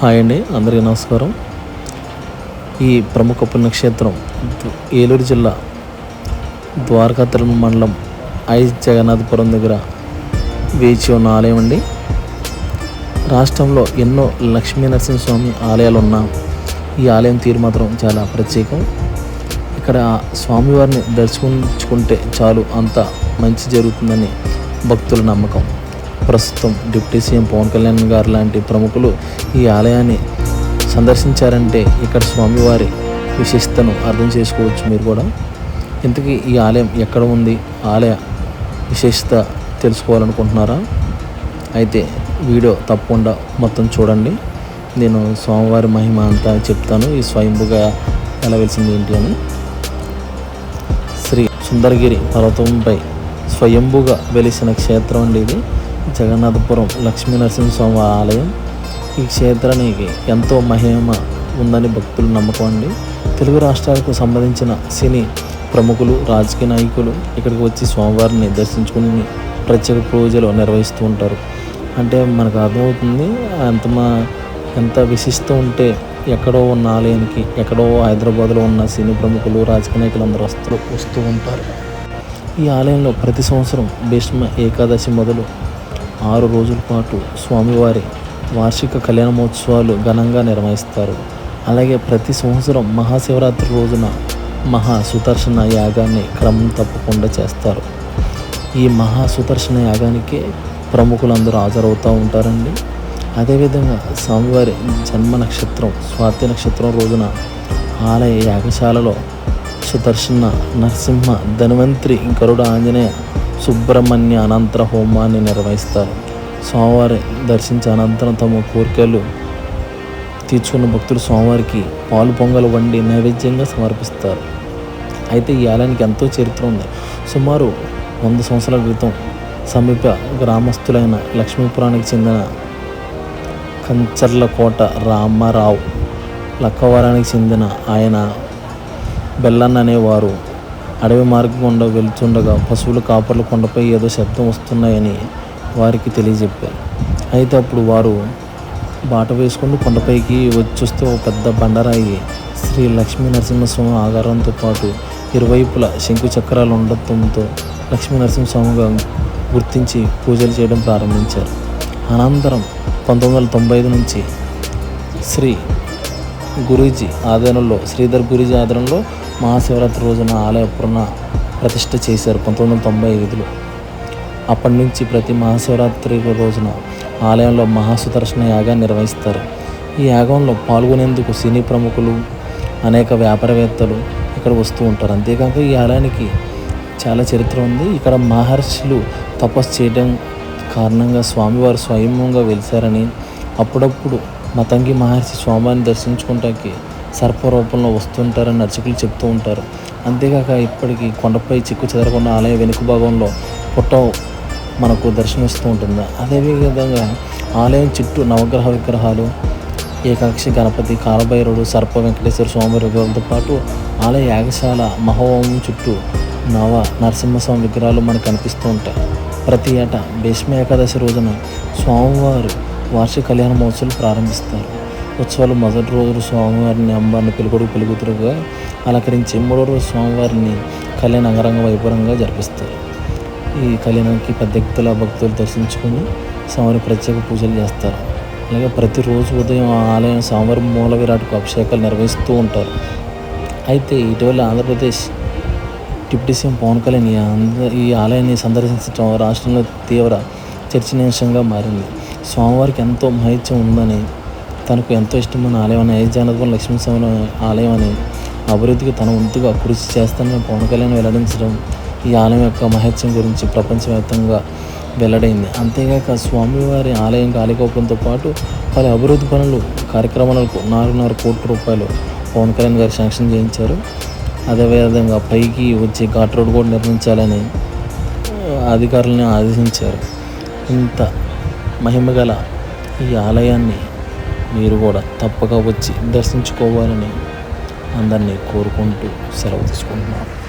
Hi అండి అందరికీ నమస్కారం. ఈ ప్రముఖ పుణ్యక్షేత్రం ఏలూరు జిల్లా ద్వారకాతలం మండలం ఐ జగన్నాథపురం దగ్గర వేచి ఉన్న ఆలయం అండి. రాష్ట్రంలో ఎన్నో లక్ష్మీ నరసింహస్వామి ఆలయాలు ఉన్న ఈ ఆలయం తీరు మాత్రం చాలా ప్రత్యేకం. ఇక్కడ స్వామివారిని దర్శించుకుంటే చాలు అంత మంచి జరుగుతుందని భక్తుల నమ్మకం. ప్రస్తుతం డిప్యూటీ సీఎం పవన్ కళ్యాణ్ గారు లాంటి ప్రముఖులు ఈ ఆలయాన్ని సందర్శించారంటే ఇక్కడ స్వామివారి విశిష్టతను అర్థం చేసుకోవచ్చు మీరు కూడా. ఇంతకీ ఈ ఆలయం ఎక్కడ ఉంది? ఆలయ విశేషత తెలుసుకోవాలనుకుంటున్నారా? అయితే వీడియో తప్పకుండా మొత్తం చూడండి. నేను స్వామివారి మహిమ అంతా చెప్తాను. ఈ స్వయంభుగా ఎలా వెలిసింది ఏంటి అని. శ్రీ సుందరగిరి పర్వతంపై స్వయంభుగా వెలిసిన క్షేత్రం అండి ఇది. జగన్నాథపురం లక్ష్మీ నరసింహస్వామి ఆలయం ఈ క్షేత్రానికి ఎంతో మహిమ ఉందని భక్తులు నమ్మకం అండి. తెలుగు రాష్ట్రాలకు సంబంధించిన సినీ ప్రముఖులు రాజకీయ నాయకులు ఇక్కడికి వచ్చి స్వామివారిని దర్శించుకుని ప్రత్యేక పూజలు నిర్వహిస్తూ ఉంటారు. అంటే మనకు అర్థమవుతుంది ఎంత మా ఎంత విశిష్టత ఉంటే ఎక్కడో ఉన్న ఆలయానికి ఎక్కడో హైదరాబాద్లో ఉన్న సినీ ప్రముఖులు రాజకీయ నాయకులు అందరూ వస్తూ వస్తూ ఉంటారు. ఈ ఆలయంలో ప్రతి సంవత్సరం భీష్మ ఏకాదశి మొదలు ఆరు రోజుల పాటు స్వామివారి వార్షిక కళ్యాణమోత్సవాలు ఘనంగా నిర్వహిస్తారు. అలాగే ప్రతి సంవత్సరం మహాశివరాత్రి రోజున మహా సుదర్శన యాగాన్ని క్రమం తప్పకుండా చేస్తారు. ఈ మహా సుదర్శన యాగానికి ప్రముఖులందరూ హాజరవుతూ ఉంటారండి. అదేవిధంగా స్వామివారి జన్మ నక్షత్రం స్వాతి నక్షత్రం రోజున ఆలయ యాగశాలలో సుదర్శన నరసింహ ధన్వంతరి గరుడ ఆంజనేయ సుబ్రహ్మణ్య అనంతర హోమాన్ని నిర్వహిస్తారు. స్వామివారి దర్శించిన అనంతరం తమ కోరికలు తీర్చుకున్న భక్తులు స్వామివారికి పాలు పొంగలు వండి నైవేద్యంగా సమర్పిస్తారు. అయితే ఈ ఆలయానికి ఎంతో చరిత్ర ఉంది. సుమారు వంద సంవత్సరాల క్రితం సమీప గ్రామస్తులైన లక్ష్మీపురానికి చెందిన కంచర్లకోట రామారావు లక్కవరానికి చెందిన ఆయన బెల్లన్ అనేవారు అడవి మార్గం గుండా వెళ్తుండగా పశువుల కాపర్ల కొండపై ఏదో శబ్దం వస్తున్నాయని వారికి తెలియజెప్పారు. అయితే అప్పుడు వారు బాట వేసుకుని కొండపైకి వచ్చేస్తూ ఒక పెద్ద బండరాయి శ్రీ లక్ష్మీ నరసింహస్వామి ఆగారంతో పాటు ఇరువైపుల శంకు చక్రాలు ఉండటంతో లక్ష్మీ నరసింహస్వామిగా గుర్తించి పూజలు చేయడం ప్రారంభించారు. అనంతరం పంతొమ్మిది వందల తొంభై ఐదు నుంచి శ్రీ గురూజీ ఆధ్వర్యంలో శ్రీధర్ గురూజీ ఆధ్వర్యంలో మహాశివరాత్రి రోజున ఆలయ పునః ప్రతిష్ట చేశారు. పంతొమ్మిది వందల తొంభై ఐదులో. అప్పటి నుంచి ప్రతి మహాశివరాత్రి రోజున ఆలయంలో మహాసుదర్శన యాగాన్ని నిర్వహిస్తారు. ఈ యాగంలో పాల్గొనేందుకు సినీ ప్రముఖులు అనేక వ్యాపారవేత్తలు ఇక్కడ వస్తూ ఉంటారు. అంతేకాక ఈ ఆలయానికి చాలా చరిత్ర ఉంది. ఇక్కడ మహర్షులు తపస్సు చేయడం కారణంగా స్వామివారు స్వయంగా వెలిశారని అప్పుడప్పుడు మతంగి మహర్షి స్వామివారిని దర్శించుకుంటానికి సర్పరూపంలో వస్తుంటారని అర్చకులు చెప్తూ ఉంటారు. అంతేకాక ఇప్పటికీ కొండపై చిక్కు చెదరకుండా ఆలయ వెనుక భాగంలో పుట్ట మనకు దర్శనమిస్తూ ఉంటుంది. అదేవిధంగా ఆలయం చుట్టూ నవగ్రహ విగ్రహాలు ఏకాక్షి గణపతి కాలభైరుడు సర్ప వెంకటేశ్వర స్వామి విగ్రహాలతో పాటు ఆలయ యాగశాల మహోమం చుట్టూ నవ నరసింహస్వామి విగ్రహాలు మనకు కనిపిస్తూ ఉంటాయి. ప్రతి ఏటా భీష్మ ఏకాదశి రోజున స్వామివారు వార్షిక కళ్యాణ మహోత్సవాలు ప్రారంభిస్తారు. ఉత్సవాలు మొదటి రోజు స్వామివారిని అమ్మవారిని పెళ్ళికొడుకు పిలుగుతురుగా అలంకరించి మూడో రోజు స్వామివారిని కళ్యాణ అంగరంగ వైభవంగా జరిపిస్తారు. ఈ కళ్యాణానికి పెద్ద ఎత్తుల భక్తులు దర్శించుకొని స్వామివారి ప్రత్యేక పూజలు చేస్తారు. అలాగే ప్రతిరోజు ఉదయం ఆ ఆలయం స్వామివారి మూల విరాట్కు అభిషేకాలు నిర్వహిస్తూ ఉంటారు. అయితే ఇటీవల ఆంధ్రప్రదేశ్ డిప్యూటీ సీఎం పవన్ కళ్యాణ్ ఈ ఈ ఆలయాన్ని సందర్శించడం రాష్ట్రంలో తీవ్ర చర్చనీయాంశంగా మారింది. స్వామివారికి ఎంతో మహిత్యం ఉందని తనకు ఎంతో ఇష్టమైన ఆలయం అని ఐజానదం లక్ష్మీస్వామి ఆలయం అని అభివృద్ధికి తన వంతుగా కృషి చేస్తానని పవన్ కళ్యాణ్ వెల్లడించడం ఈ ఆలయం యొక్క మహత్యం గురించి ప్రపంచవ్యాప్తంగా వెల్లడైంది. అంతేగాక స్వామివారి ఆలయం కాలికోవడంతో పాటు పలు అభివృద్ధి పనులు కార్యక్రమాలకు నాలుగున్నర కోట్ల రూపాయలు పవన్ కళ్యాణ్ గారు శాంక్షన్ చేయించారు. అదేవిధంగా పైకి వచ్చే ఘాట్ రోడ్ కూడా నిర్మించాలని అధికారులను అధికారులని ఆదేశించారు. ఇంత మహిమగల ఈ ఆలయాన్ని మీరు కూడా తప్పక వచ్చి దర్శించుకోవాలని అందరినీ కోరుకుంటూ సెలవు తీసుకుంటున్నాను.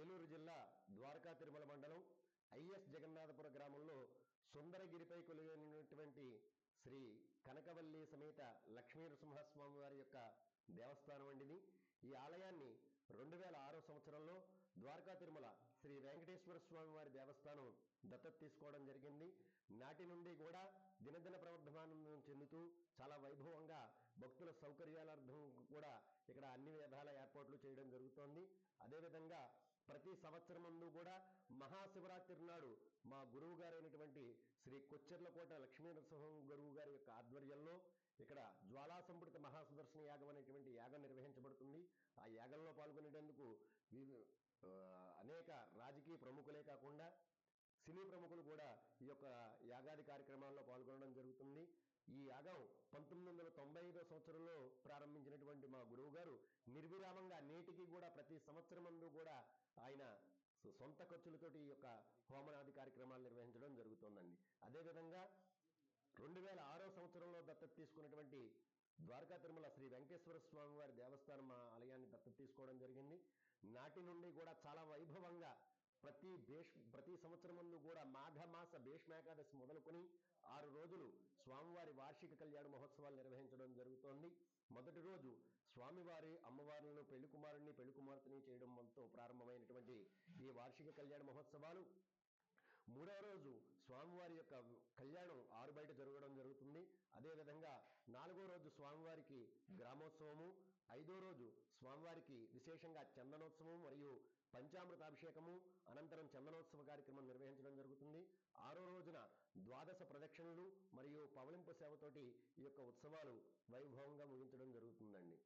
ఏలూరు జిల్లా ద్వారకా తిరుమల మండలం ఐఎస్ జగన్నాథపుర గ్రామంలో సుందరగిరిపై కొలువైనటువంటి శ్రీ కనకవల్లి సమేత లక్ష్మీ నరసింహస్వామి వారి యొక్క దేవస్థానం అండి ఈ ఆలయాన్ని రెండు వేల ఆరో సంవత్సరంలో ద్వారకా తిరుమల శ్రీ వెంకటేశ్వర స్వామి వారి దేవస్థానం దత్తత తీసుకోవడం జరిగింది. నాటి నుండి కూడా దినదిన ప్రవర్ధమానం చెందుతూ చాలా వైభవంగా భక్తుల సౌకర్యాలార్థం కూడా ఇక్కడ అన్ని విధాల ఏర్పాట్లు చేయడం జరుగుతోంది. అదేవిధంగా ప్రతి సంవత్సరం అందు కూడా మహాశివరాత్రి నాడు మా గురువు గారైనటువంటి శ్రీ కొచ్చెర్లకోట లక్ష్మీ నరసింహం గురువు గారి యొక్క ఆధ్వర్యంలో ఇక్కడ జ్వాలా సంపుడిత మహాసుదర్శన యాగం అనేటువంటి యాగం నిర్వహించబడుతుంది. ఆ యాగంలో పాల్గొనేటందుకు అనేక రాజకీయ ప్రముఖులే కాకుండా సినీ ప్రముఖులు కూడా ఈ యొక్క యాగాది కార్యక్రమాల్లో పాల్గొనడం జరుగుతుంది. ఈ యాగం పంతొమ్మిది వందల తొంభై ఐదో సంవత్సరంలో ప్రారంభించినటువంటి మా గురువు గారు నిర్విరామంగా నేటికి కూడా ప్రతి సంవత్సరం అందు కూడా ఆయన సొంత ఖర్చులతోటి ఈ యొక్క హోమనాది కార్యక్రమాలు నిర్వహించడం జరుగుతోందండి. అదేవిధంగా రెండు వేల ఆరో సంవత్సరంలో దత్తత తీసుకున్నటువంటి ద్వారకా తిరుమల శ్రీ వెంకటేశ్వర స్వామి వారి దేవస్థానం మా ఆలయాన్ని దత్తత తీసుకోవడం జరిగింది. నాటి నుండి కూడా చాలా వైభవంగా ప్రతి భేష్ ప్రతి సంవత్సరం ముందు కూడా మాఘమాస భీష్మేకాదశి మొదలుకొని ఆరు రోజులు స్వామివారి వార్షిక కళ్యాణ మహోత్సవాలు నిర్వహించడం జరుగుతోంది. మొదటి రోజు స్వామివారి అమ్మవార్లను పెళ్ళి కుమారుని పెళ్ళి కుమార్తెని చేయడం వంతో ప్రారంభమైనటువంటి ఈ వార్షిక కళ్యాణ మహోత్సవాలు. మూడవ రోజు స్వామివారి యొక్క కళ్యాణం ఆరు బయట జరగడం జరుగుతుంది. అదేవిధంగా నాలుగో రోజు స్వామివారికి గ్రామోత్సవము ఐదో రోజు స్వామివారికి విశేషంగా చందనోత్సవం మరియు పంచామృతాభిషేకము అనంతరం చందనోత్సవ కార్యక్రమం నిర్వహించడం జరుగుతుంది. ఆరో రోజున ద్వాదశ ప్రదక్షిణలు మరియు పవలింపు సేవతోటి ఈ యొక్క ఉత్సవాలు వైభవంగా ముగించడం జరుగుతుందండి.